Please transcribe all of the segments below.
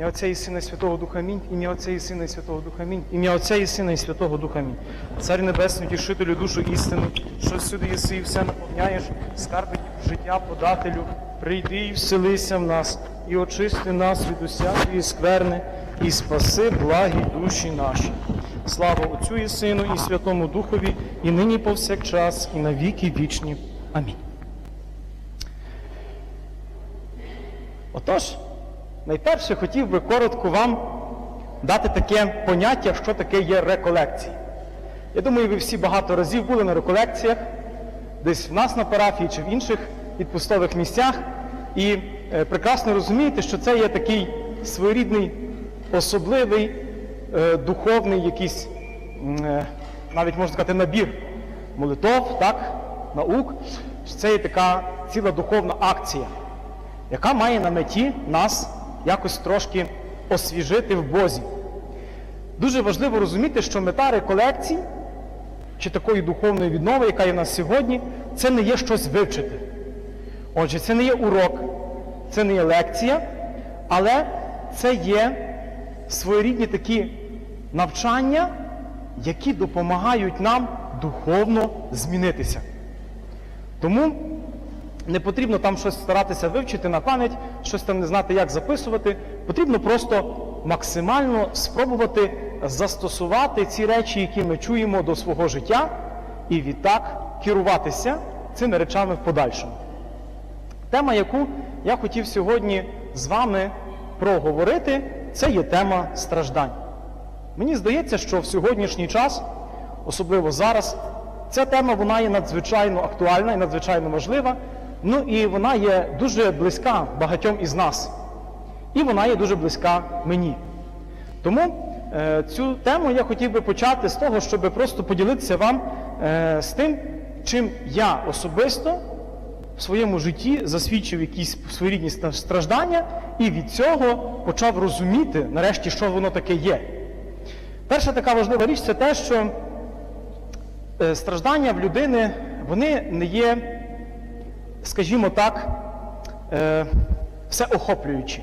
Ім'я Отця і Сина і Святого Духа Амінь. Ім'я Отця і Сина і Святого Духа Амінь. Ім'я Отця і Сина і Святого Духа Амінь. Цар Небесний, тішителю душу істину, що всюди єси і все наповняєш, скарби життя подателю, прийди і вселися в нас, і очисти нас від усякої скверни, і спаси благі душі наші. Слава Отцю і Сину, і Святому Духові, і нині повсякчас, і на віки вічні. Амінь. Отож, найперше хотів би коротко вам дати таке поняття, що таке є реколекції. Я думаю, ви всі багато разів були на реколекціях, десь в нас на парафії чи в інших відпустових місцях, і е, прекрасно розумієте, що це є такий своєрідний, особливий, е, духовний якийсь, е, навіть можна сказати, набір молитов, так, наук. що Це є така ціла духовна акція яка має на меті нас якось трошки освіжити в Бозі. Дуже важливо розуміти, що мета реколекцій чи такої духовної віднови, яка є в нас сьогодні, це не є щось вивчити. Отже, це не є урок, це не є лекція, але це є своєрідні такі навчання, які допомагають нам духовно змінитися. Тому не потрібно там щось старатися вивчити на пам'ять, щось там не знати, як записувати. Потрібно просто максимально спробувати застосувати ці речі, які ми чуємо до свого життя, і відтак керуватися цими речами в подальшому. Тема, яку я хотів сьогодні з вами проговорити, це є тема страждань. Мені здається, що в сьогоднішній час, особливо зараз, ця тема вона є надзвичайно актуальна і надзвичайно важлива. Ну і вона є дуже близька багатьом із нас. І вона є дуже близька мені. Тому е, цю тему я хотів би почати з того, щоб просто поділитися вам е, з тим, чим я особисто в своєму житті засвідчив якісь своєрідні страждання, і від цього почав розуміти, нарешті, що воно таке є. Перша така важлива річ це те, що е, страждання в людини вони не є скажімо так, е, всеохоплюючі.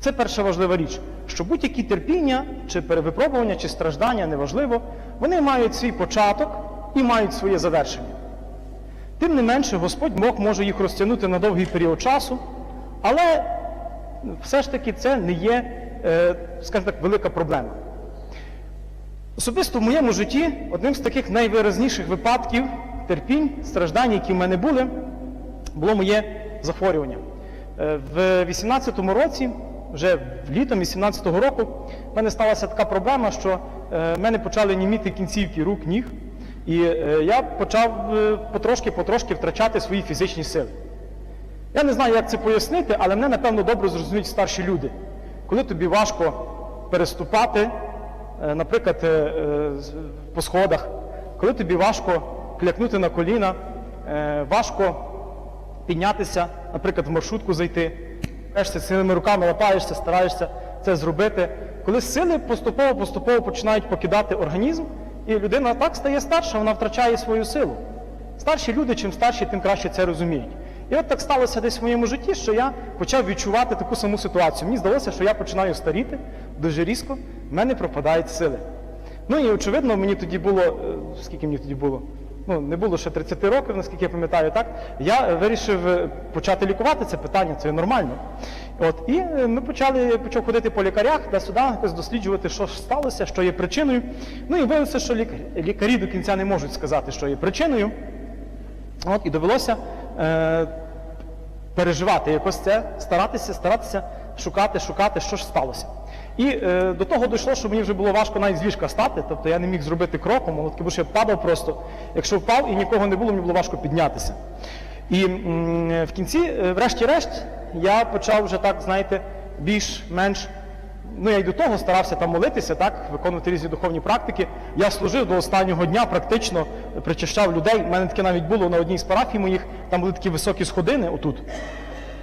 Це перша важлива річ, що будь-які терпіння, чи перевипробування, чи страждання, неважливо, вони мають свій початок і мають своє завершення. Тим не менше, Господь Бог може їх розтягнути на довгий період часу, але все ж таки це не є, е, скажімо так, велика проблема. Особисто в моєму житті одним з таких найвиразніших випадків терпінь, страждань, які в мене були, було моє захворювання. Е, В 18-му році, вже літом 18-го року, в мене сталася така проблема, що е, в мене почали німіти кінцівки рук, ніг, і е, я почав потрошки-потрошки втрачати свої фізичні сили. Я не знаю, як це пояснити, але мене, напевно, добре зрозуміють старші люди. Коли тобі важко переступати, наприклад, по сходах, коли тобі важко клякнути на коліна, важко піднятися, наприклад, в маршрутку зайти, кажешся цими руками лапаєшся, стараєшся це зробити. Коли сили поступово-поступово починають покидати організм, і людина так стає старша, вона втрачає свою силу. Старші люди, чим старші, тим краще це розуміють. І от так сталося десь в моєму житті, що я почав відчувати таку саму ситуацію. Мені здалося, що я починаю старіти дуже різко, в мене пропадають сили. Ну і очевидно, мені тоді було, е, скільки мені тоді було? Ну, не було ще 30 років, наскільки я пам'ятаю, так? Я вирішив е, почати лікувати це питання, це нормально. От, і е, ми почали, почав ходити по лікарях, туди-сюди, якось досліджувати, що ж сталося, що є причиною. Ну і виявилося, що лікарі до кінця не можуть сказати, що є причиною. От, і довелося е, переживати якось це, старатися, старатися шукати, шукати, що ж сталося. І е, до того дійшло, що мені вже було важко навіть з ліжка стати, тобто я не міг зробити кроку, молотки, бо що я падав просто. Якщо впав і нікого не було, мені було важко піднятися. І м, в кінці, е, врешті-решт, я почав вже так, знаєте, більш-менш Ну, я й до того старався там молитися, так, виконувати різні духовні практики. Я служив до останнього дня, практично причащав людей. У мене таке навіть було на одній з парафій моїх, там були такі високі сходини отут.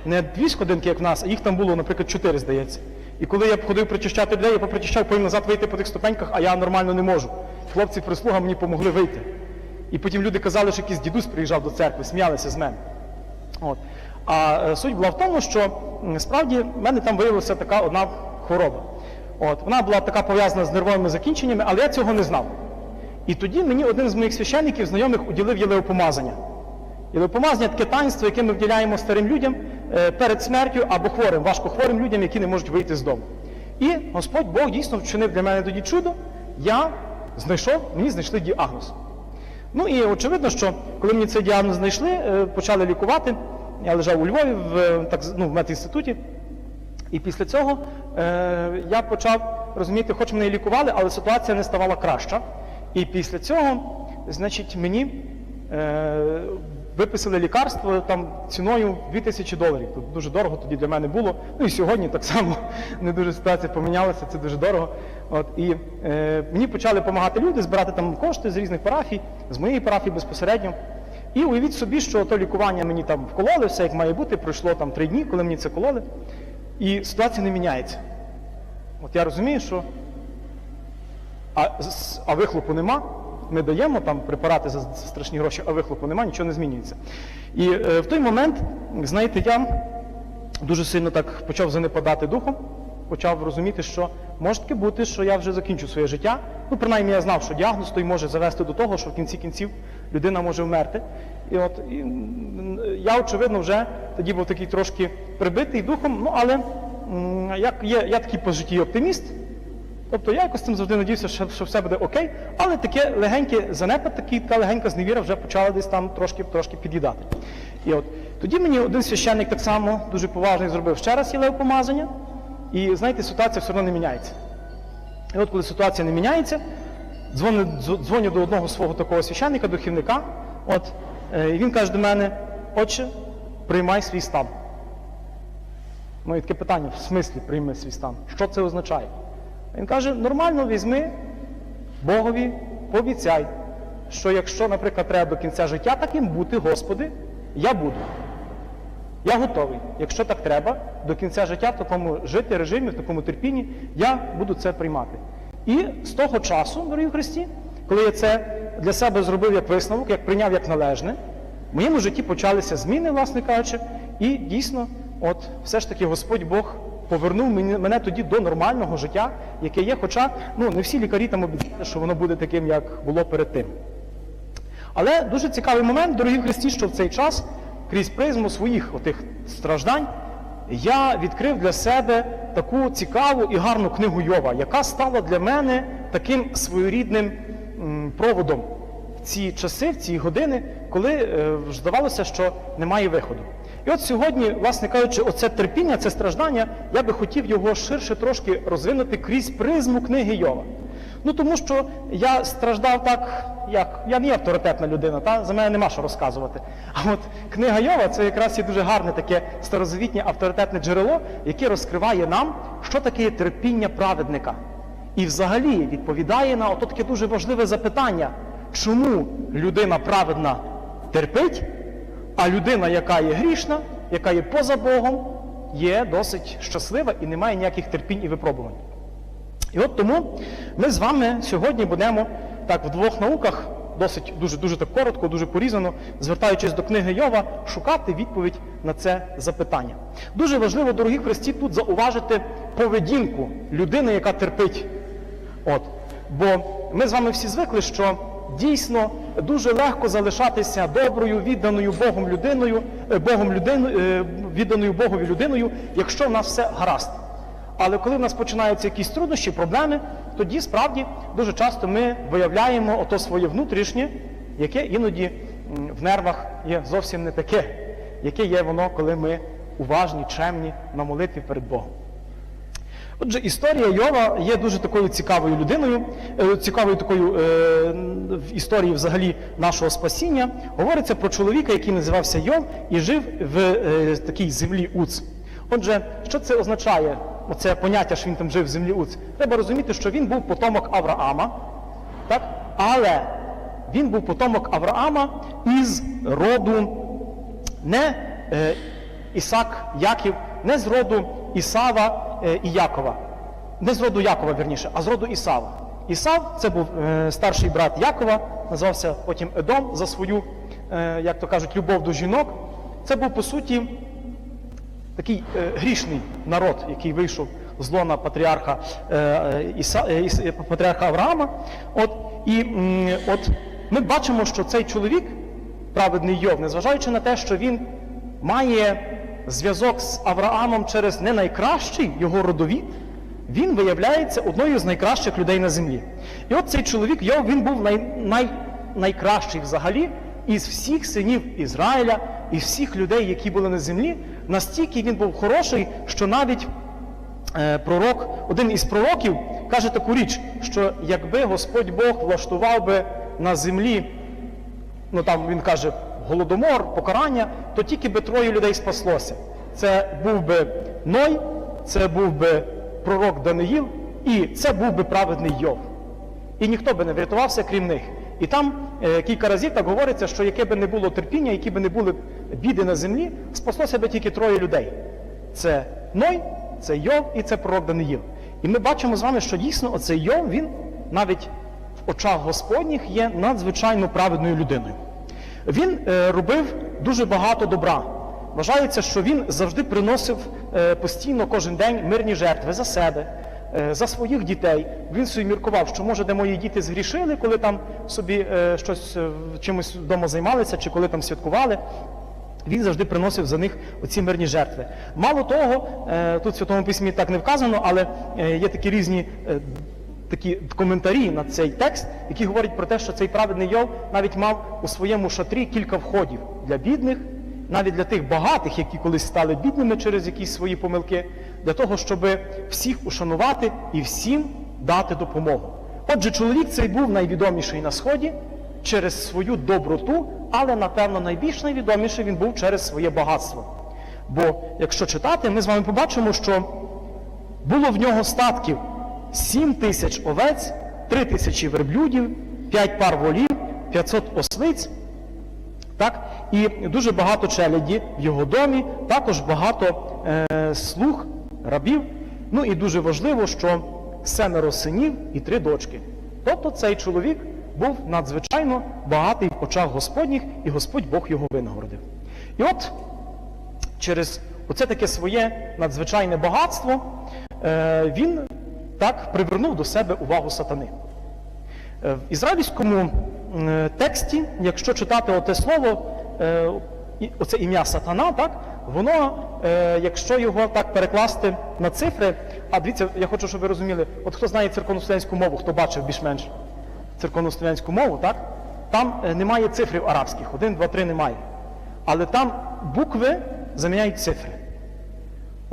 Не дві сходинки, як в нас, а їх там було, наприклад, чотири, здається. І коли я ходив причащати людей, я попричащав, потім назад вийти по тих ступеньках, а я нормально не можу. Хлопці прислуга мені допомогли вийти. І потім люди казали, що якийсь дідусь приїжджав до церкви, сміялися з мене. От. А е, суть була в тому, що справді в мене там виявилася така одна хвороба. От, вона була така пов'язана з нервовими закінченнями, але я цього не знав. І тоді мені один з моїх священників, знайомих, уділив єлеопомазання. Єлеопомазання таке таїнство, яке ми вділяємо старим людям перед смертю або хворим, важкохворим людям, які не можуть вийти з дому. І Господь Бог дійсно вчинив для мене тоді чудо. Я знайшов, мені знайшли діагноз. Ну і очевидно, що коли мені цей діагноз знайшли, е, почали лікувати. Я лежав у Львові в, е, так, ну, в медінституті. І після цього е, я почав розуміти, хоч мене і лікували, але ситуація не ставала краща. І після цього, значить, мені е, виписали лікарство там ціною 2000 доларів. Тут дуже дорого тоді для мене було. Ну і сьогодні так само не дуже ситуація помінялася, це дуже дорого. От, і е, мені почали допомагати люди, збирати там кошти з різних парафій, з моєї парафії безпосередньо. І уявіть собі, що то лікування мені там вкололи, все як має бути, пройшло там три дні, коли мені це кололи, і ситуація не міняється. От я розумію, що а, а вихлопу нема. Ми даємо там препарати за страшні гроші, а вихлопу нема, нічого не змінюється. І е, в той момент, знаєте, я дуже сильно так почав занепадати духом, почав розуміти, що може таки бути, що я вже закінчу своє життя. Ну, принаймні, я знав, що діагноз той може завести до того, що в кінці кінців людина може вмерти. І от і, я, очевидно, вже тоді був такий трошки прибитий духом, ну але як є, я такий по житті оптиміст. Тобто я якось цим завжди надіявся, що, що все буде окей, але таке легеньке занепад, такий, така легенька зневіра вже почала десь там трошки, трошки під'їдати. І от тоді мені один священник так само дуже поважний зробив ще раз єлеопомазання, і знаєте, ситуація все одно не міняється. І от коли ситуація не міняється, дзвоню, дзвоню до одного свого такого священника, духівника, от, е, і він каже до мене, отче, приймай свій стан. Ну і таке питання, в смислі прийми свій стан. Що це означає? Він каже, нормально візьми Богові, пообіцяй, що якщо, наприклад, треба до кінця життя таким бути, Господи, я буду. Я готовий. Якщо так треба, до кінця життя в такому жити режимі, в такому терпінні, я буду це приймати. І з того часу, дорогі Христі, коли я це для себе зробив як висновок, як прийняв як належне, в моєму житті почалися зміни, власне кажучи, і дійсно, от все ж таки Господь Бог повернув мене тоді до нормального життя, яке є, хоча ну, не всі лікарі там обіцяли, що воно буде таким, як було перед тим. Але дуже цікавий момент, дорогі Христі, що в цей час крізь призму своїх отих страждань я відкрив для себе таку цікаву і гарну книгу Йова, яка стала для мене таким своєрідним проводом в ці часи, в ці години, коли е, здавалося, що немає виходу. І от сьогодні, власне кажучи, оце терпіння, це страждання, я би хотів його ширше трошки розвинути крізь призму книги Йова. Ну тому що я страждав так, як я не є авторитетна людина, та за мене нема що розказувати. А от книга Йова це якраз є дуже гарне таке старозавітнє авторитетне джерело, яке розкриває нам, що таке терпіння праведника. І взагалі відповідає на ото таке дуже важливе запитання, чому людина праведна терпить, а людина, яка є грішна, яка є поза Богом, є досить щаслива і не має ніяких терпінь і випробувань. І от тому ми з вами сьогодні будемо так в двох науках, досить дуже дуже так коротко, дуже порізано, звертаючись до книги Йова, шукати відповідь на це запитання. Дуже важливо, дорогі Христі, тут зауважити поведінку людини, яка терпить. От. Бо ми з вами всі звикли, що дійсно дуже легко залишатися доброю, відданою Богом людиною, е, Богом людиною, е, відданою Богові людиною, якщо в нас все гаразд. Але коли в нас починаються якісь труднощі, проблеми, тоді справді дуже часто ми виявляємо ото своє внутрішнє, яке іноді в нервах є зовсім не таке, яке є воно, коли ми уважні, чемні на молитві перед Богом. Отже, історія Йова є дуже такою цікавою людиною, е, цікавою такою е, в історії взагалі нашого спасіння. Говориться про чоловіка, який називався Йов і жив в е, такій землі Уц. Отже, що це означає? Оце поняття, що він там жив в землі Уц. Треба розуміти, що він був потомок Авраама, так? але він був потомок Авраама із роду не Ісак, Яків, не з роду Ісава е, і Якова, не з роду Якова, вірніше, а з роду Ісава. Ісав це був е, старший брат Якова, назвався потім Едом за свою, е, як то кажуть, любов до жінок. Це був по суті такий грішний народ, який вийшов з лона патріарха, патріарха Авраама. От, і от ми бачимо, що цей чоловік, праведний Йов, незважаючи на те, що він має зв'язок з Авраамом через не найкращий його родовід, він виявляється одною з найкращих людей на землі. І от цей чоловік Йов, він був най, най, найкращий взагалі із всіх синів Ізраїля, із всіх людей, які були на землі. Настільки він був хороший, що навіть е, пророк, один із пророків каже таку річ, що якби Господь Бог влаштував би на землі ну там він каже, голодомор, покарання, то тільки би троє людей спаслося. Це був би Ной, це був би пророк Даниїл, і це був би праведний Йов. І ніхто би не врятувався, крім них. І там е, кілька разів так говориться, що яке би не було терпіння, які би не були біди на землі, спаслося би тільки троє людей. Це Ной, це Йов і це пророк Даниїл. І ми бачимо з вами, що дійсно оцей Йов, він навіть в очах Господніх є надзвичайно праведною людиною. Він е, робив дуже багато добра. Вважається, що він завжди приносив е, постійно кожен день мирні жертви за себе, е, за своїх дітей. Він собі міркував, що може, де мої діти згрішили, коли там собі щось чимось вдома займалися, чи коли там святкували. Він завжди приносив за них оці мирні жертви. Мало того, тут в Святому Письмі так не вказано, але є такі різні такі коментарі на цей текст, які говорять про те, що цей праведний Йов навіть мав у своєму шатрі кілька входів для бідних, навіть для тих багатих, які колись стали бідними через якісь свої помилки, для того, щоб всіх ушанувати і всім дати допомогу. Отже, чоловік цей був найвідоміший на сході через свою доброту, але напевно найбільш найвідоміший він був через своє багатство. Бо якщо читати, ми з вами побачимо, що було в нього статків 7 тисяч овець, 3 тисячі верблюдів, 5 пар волів, 500 ослиць. Так? І дуже багато челяді в його домі, також багато е, слуг, рабів. Ну і дуже важливо, що семеро синів і три дочки. Тобто цей чоловік був надзвичайно багатий в очах Господніх, і Господь Бог його винагородив. І от через оце таке своє надзвичайне багатство е, він так привернув до себе увагу сатани. Е, В ізраїльському тексті, якщо читати оте слово, е, оце ім'я сатана, так, воно, е, якщо його так перекласти на цифри, а дивіться, я хочу, щоб ви розуміли, от хто знає церковнослов'янську мову, хто бачив більш-менш церковнослов'янську мову, так, там е, немає цифрів арабських, один, два, три немає. Але там букви заміняють цифри.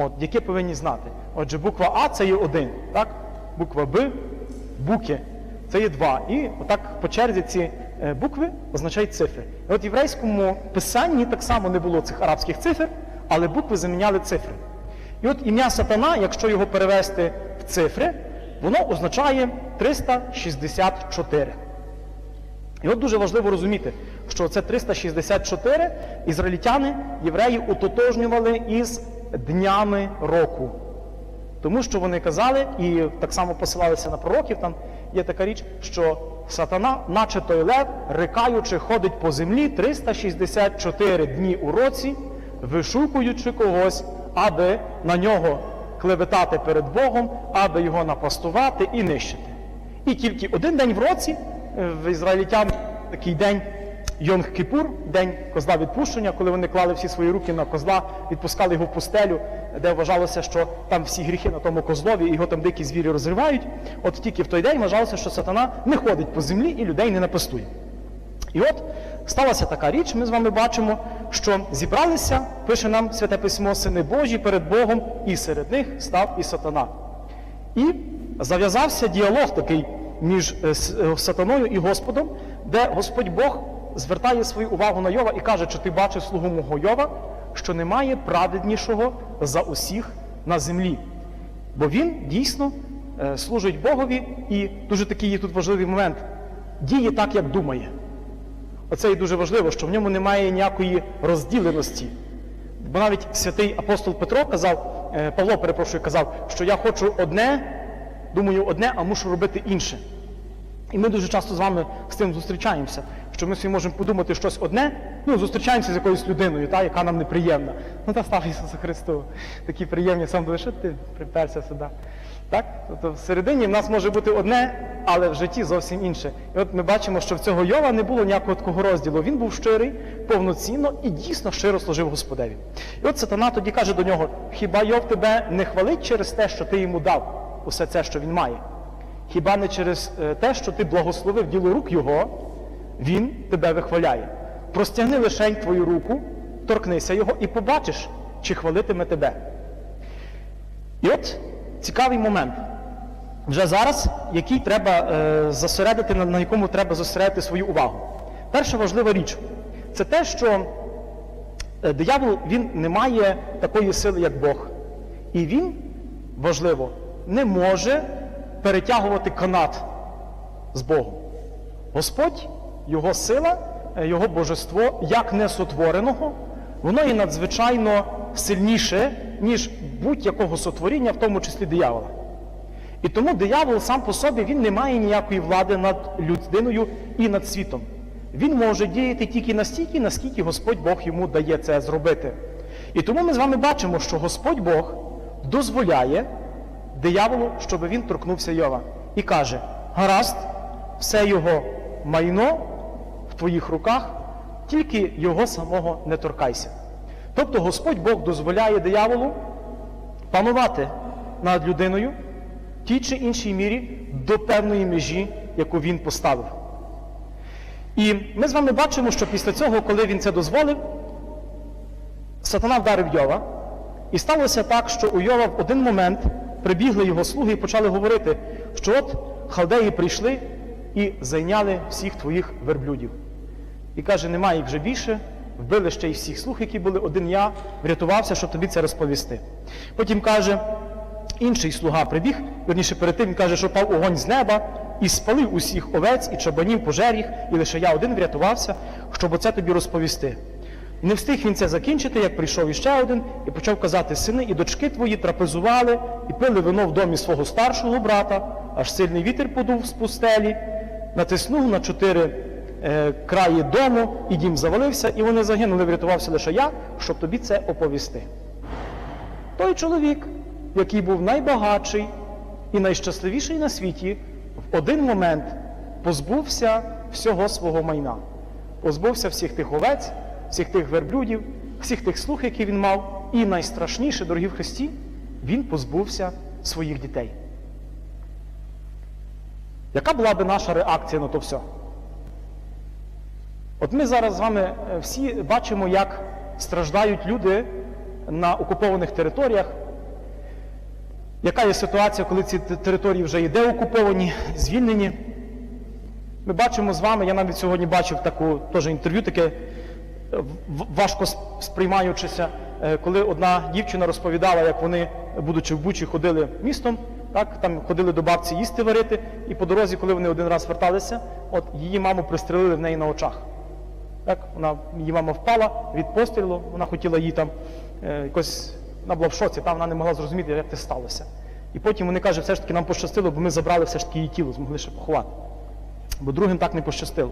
От, які повинні знати. Отже, буква А це є один, так? Буква Б, буки це є два. І отак по черзі ці е, букви означають цифри. І от в єврейському писанні так само не було цих арабських цифр, але букви заміняли цифри. І от ім'я сатана, якщо його перевести в цифри, воно означає 364. І от дуже важливо розуміти, що це 364 ізраїльтяни, євреї утотожнювали із днями року. Тому що вони казали, і так само посилалися на пророків, там є така річ, що сатана, наче той лев, рикаючи, ходить по землі 364 дні у році, вишукуючи когось, аби на нього клеветати перед Богом, аби його напастувати і нищити. І тільки один день в році е, в ізраїльтян такий день Йонг Кіпур, день козла відпущення, коли вони клали всі свої руки на козла, відпускали його в пустелю, де вважалося, що там всі гріхи на тому козлові, його там дикі звірі розривають. От тільки в той день вважалося, що сатана не ходить по землі і людей не напастує. І от сталася така річ, ми з вами бачимо, що зібралися, пише нам Святе Письмо, сини Божі перед Богом, і серед них став і сатана. І зав'язався діалог такий між е, е, сатаною і Господом, де Господь Бог звертає свою увагу на Йова і каже, чи ти бачив слугу мого Йова, що немає праведнішого за усіх на землі. Бо він дійсно е, служить Богові, і дуже такий є тут важливий момент. Діє так, як думає. Оце і дуже важливо, що в ньому немає ніякої розділеності. Бо навіть святий апостол Петро казав, е, Павло, перепрошую, казав, що я хочу одне, думаю одне, а мушу робити інше. І ми дуже часто з вами з тим зустрічаємося, що ми собі можемо подумати щось одне, ну, зустрічаємося з якоюсь людиною, та, яка нам неприємна. Ну та слава Ісусу Христу. Такі приємні, сам думаєш, що ти приперся сюди. Так? Тобто всередині в нас може бути одне, але в житті зовсім інше. І от ми бачимо, що в цього Йова не було ніякого такого розділу. Він був щирий, повноцінно і дійсно щиро служив Господеві. І от сатана тоді каже до нього: хіба Йов тебе не хвалить через те, що ти йому дав усе це, що він має? Хіба не через е, те, що ти благословив діло рук його, він тебе вихваляє. Простягни лишень твою руку, торкнися його і побачиш, чи хвалитиме тебе. І от цікавий момент. Вже зараз, який треба е, зосередити, на, на якому треба зосередити свою увагу. Перша важлива річ це те, що е, диявол він не має такої сили, як Бог. І він, важливо, не може перетягувати канат з Богом. Господь, Його сила, е, Його божество, як несотвореного, воно є надзвичайно сильніше, ніж будь-якого сотворіння, в тому числі диявола. І тому диявол сам по собі він не має ніякої влади над людиною і над світом. Він може діяти тільки настільки, наскільки Господь Бог йому дає це зробити. І тому ми з вами бачимо, що Господь Бог дозволяє дияволу, щоб він торкнувся Йова. І каже: гаразд, все його майно твоїх руках, тільки його самого не торкайся. Тобто Господь Бог дозволяє дияволу панувати над людиною в тій чи іншій мірі до певної межі, яку він поставив. І ми з вами бачимо, що після цього, коли він це дозволив, сатана вдарив Йова. І сталося так, що у Йова в один момент прибігли його слуги і почали говорити, що от халдеї прийшли і зайняли всіх твоїх верблюдів. І каже, немає їх вже більше, вбили ще й всіх слуг, які були, один я врятувався, щоб тобі це розповісти. Потім каже, інший слуга прибіг, верніше перед тим він каже, що пав огонь з неба і спалив усіх овець і чабанів пожер їх, і лише я один врятувався, щоб оце тобі розповісти. Не встиг він це закінчити, як прийшов іще один і почав казати, сини і дочки твої трапезували і пили вино в домі свого старшого брата, аж сильний вітер подув з пустелі, натиснув на чотири краї дому, і дім завалився, і вони загинули, врятувався лише я, щоб тобі це оповісти. Той чоловік, який був найбагатший і найщасливіший на світі, в один момент позбувся всього свого майна, позбувся всіх тих овець, всіх тих верблюдів, всіх тих слуг, які він мав, і найстрашніше, дорогі в Христі, він позбувся своїх дітей. Яка була би наша реакція на то все? От ми зараз з вами е, всі бачимо, як страждають люди на окупованих територіях. Яка є ситуація, коли ці території вже є деокуповані, звільнені? Ми бачимо з вами, я навіть сьогодні бачив таку теж інтерв'ю, таке е, важко сприймаючися, е, коли одна дівчина розповідала, як вони, будучи в Бучі, ходили містом, так, там ходили до бабці їсти варити, і по дорозі, коли вони один раз верталися, от її маму пристрелили в неї на очах. Так, вона, її мама впала від пострілу, вона хотіла її там е, якось, вона була в шоці, там вона не могла зрозуміти, як це сталося. І потім вони кажуть, все ж таки нам пощастило, бо ми забрали все ж таки її тіло, змогли ще поховати. Бо другим так не пощастило.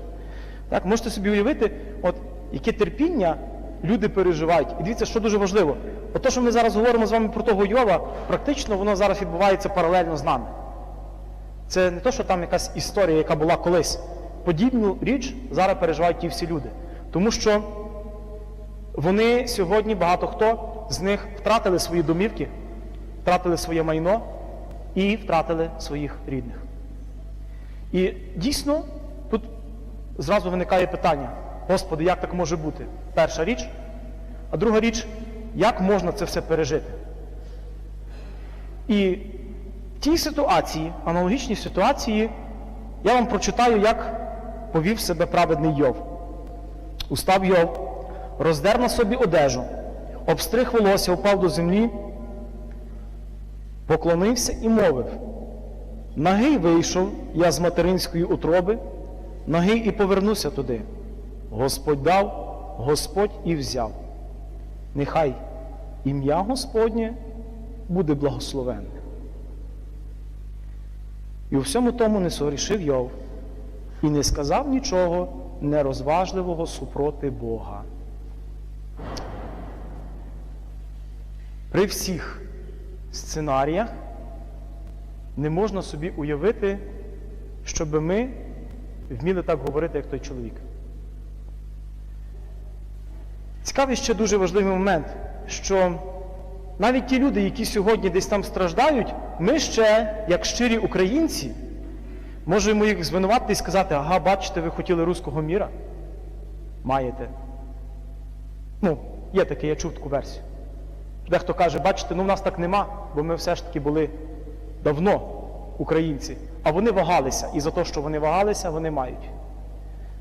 Так, можете собі уявити, от яке терпіння люди переживають. І дивіться, що дуже важливо. От то, що ми зараз говоримо з вами про того Йова, практично воно зараз відбувається паралельно з нами. Це не то, що там якась історія, яка була колись. Подібну річ зараз переживають ті всі люди. Тому що вони сьогодні, багато хто з них втратили свої домівки, втратили своє майно і втратили своїх рідних. І дійсно тут зразу виникає питання: Господи, як так може бути? Перша річ. А друга річ, як можна це все пережити? І в тій ситуації, аналогічній ситуації, я вам прочитаю, як повів себе праведний Йов. Устав Йов, роздер на собі одежу, обстриг волосся, упав до землі, поклонився і мовив. Нагий вийшов я з материнської утроби, нагий і повернуся туди. Господь дав, Господь і взяв. Нехай ім'я Господнє буде благословенне. І у всьому тому не согрішив Йов і не сказав нічого нерозважливого супроти Бога. При всіх сценаріях не можна собі уявити, щоб ми вміли так говорити, як той чоловік. Цікавий ще дуже важливий момент, що навіть ті люди, які сьогодні десь там страждають, ми ще, як щирі українці, можемо їх звинуватити і сказати, ага, бачите, ви хотіли руського міра? Маєте. Ну, є таке, я чув таку версію. Дехто каже, бачите, ну в нас так нема, бо ми все ж таки були давно українці. А вони вагалися. І за те, що вони вагалися, вони мають.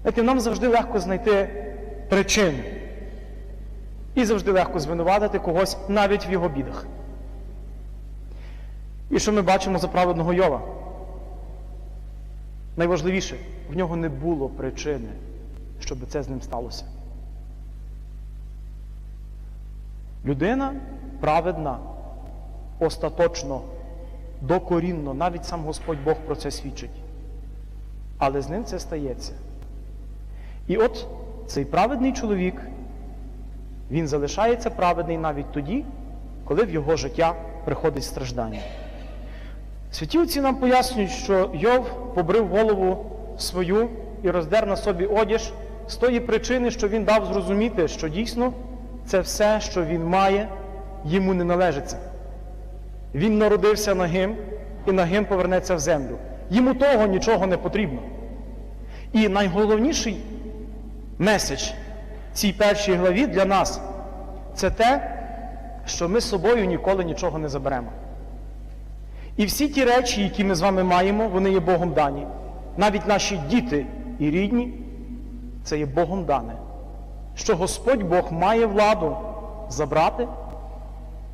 Знаєте, нам завжди легко знайти причину. І завжди легко звинуватити когось навіть в його бідах. І що ми бачимо за праведного Йова? Найважливіше, в нього не було причини, щоб це з ним сталося. Людина праведна, остаточно, докорінно, навіть сам Господь Бог про це свідчить. Але з ним це стається. І от цей праведний чоловік, він залишається праведний навіть тоді, коли в його життя приходить страждання. Святі отці нам пояснюють, що Йов побрив голову свою і роздер на собі одіж з тої причини, що він дав зрозуміти, що дійсно це все, що він має, йому не належиться. Він народився нагим і нагим повернеться в землю. Йому того нічого не потрібно. І найголовніший меседж цій першій главі для нас це те, що ми з собою ніколи нічого не заберемо. І всі ті речі, які ми з вами маємо, вони є Богом дані. Навіть наші діти і рідні це є Богом дане. Що Господь Бог має владу забрати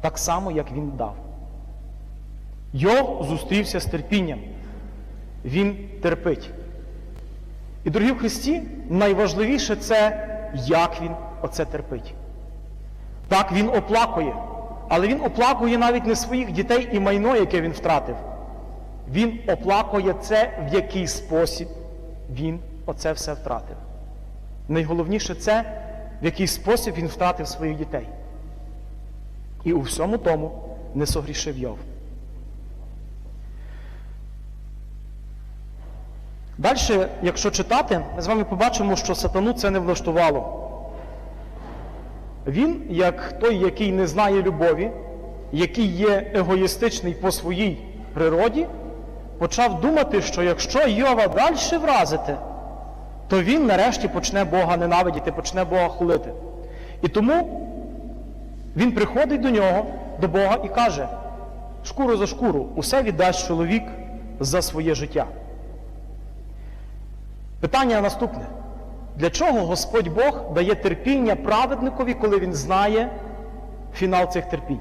так само, як Він дав. Йов зустрівся з терпінням. Він терпить. І, дорогі в Христі, найважливіше це, як він оце терпить. Так, він оплакує. Але він оплакує навіть не своїх дітей і майно, яке він втратив. Він оплакує це, в який спосіб він оце все втратив. Найголовніше це, в який спосіб він втратив своїх дітей. І у всьому тому не согрішив Йов. Далі, якщо читати, ми з вами побачимо, що сатану це не влаштувало. Він, як той, який не знає любові, який є егоїстичний по своїй природі, почав думати, що якщо Йова далі вразити, то він нарешті почне Бога ненавидіти, почне Бога хулити. І тому він приходить до нього, до Бога і каже: шкуру за шкуру, усе віддасть чоловік за своє життя. Питання наступне. Для чого Господь Бог дає терпіння праведникові, коли він знає фінал цих терпінь?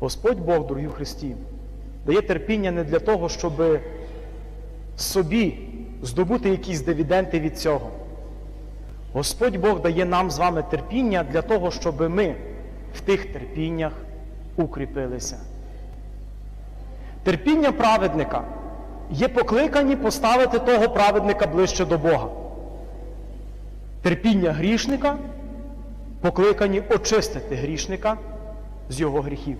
Господь Бог, дорогі в Христі, дає терпіння не для того, щоб собі здобути якісь дивіденти від цього. Господь Бог дає нам з вами терпіння для того, щоб ми в тих терпіннях укріпилися. Терпіння праведника є покликані поставити того праведника ближче до Бога. Терпіння грішника покликані очистити грішника з його гріхів.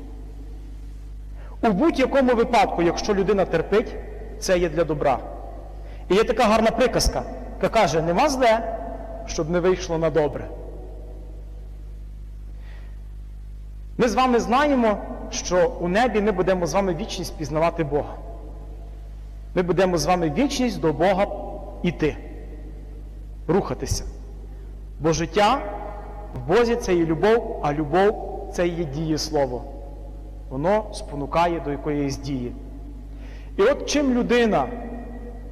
У будь-якому випадку, якщо людина терпить, це є для добра. І є така гарна приказка, яка каже, нема зле, щоб не вийшло на добре. Ми з вами знаємо, що у небі ми будемо з вами вічність пізнавати Бога. Ми будемо з вами вічність до Бога іти, рухатися. Бо життя в Бозі це є любов, а любов це є дієслово. Воно спонукає до якоїсь дії. І от чим людина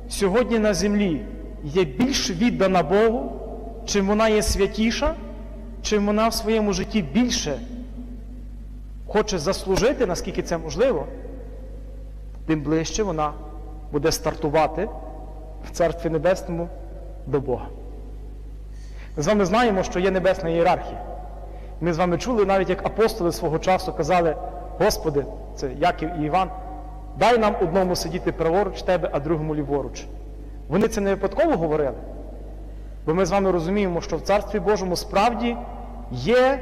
сьогодні на землі є більш віддана Богу, чим вона є святіша, чим вона в своєму житті більше хоче заслужити, наскільки це можливо, тим ближче вона буде стартувати в Царстві Небесному до Бога. Ми з вами знаємо, що є небесна ієрархія. Ми з вами чули, навіть як апостоли свого часу казали, Господи, це Яків і Іван, дай нам одному сидіти праворуч тебе, а другому ліворуч. Вони це не випадково говорили, бо ми з вами розуміємо, що в Царстві Божому справді є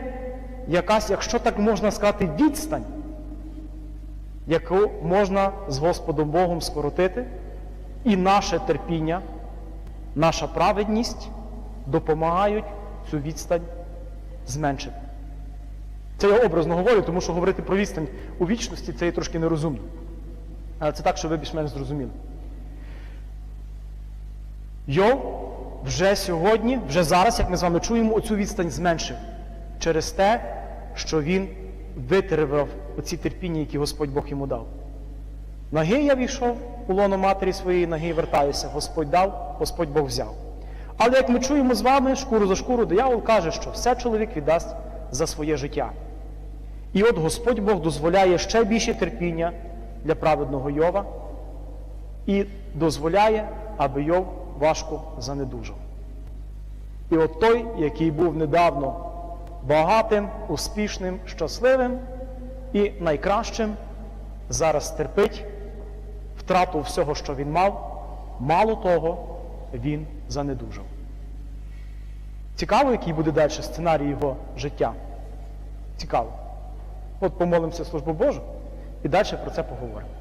якась, якщо так можна сказати, відстань, яку можна з Господом Богом скоротити, і наше терпіння, наша праведність допомагають цю відстань зменшити. Це я образно говорю, тому що говорити про відстань у вічності це є трошки нерозумно. Але це так, щоб ви більш-менш зрозуміли. Йов вже сьогодні, вже зараз, як ми з вами чуємо, оцю відстань зменшив через те, що він витривав оці терпіння, які Господь Бог йому дав. Ноги я війшов у лоно матері своєї ноги, вертаюся, Господь дав, Господь Бог взяв. Але як ми чуємо з вами, шкуру за шкуру, диявол каже, що все чоловік віддасть за своє життя. І от Господь Бог дозволяє ще більше терпіння для праведного Йова і дозволяє, аби Йов важко занедужав. І от той, який був недавно багатим, успішним, щасливим і найкращим, зараз терпить втрату всього, що він мав, мало того, він занедужав. Цікаво, який буде далі сценарій його життя. Цікаво. От помолимося службу Божу і далі про це поговоримо.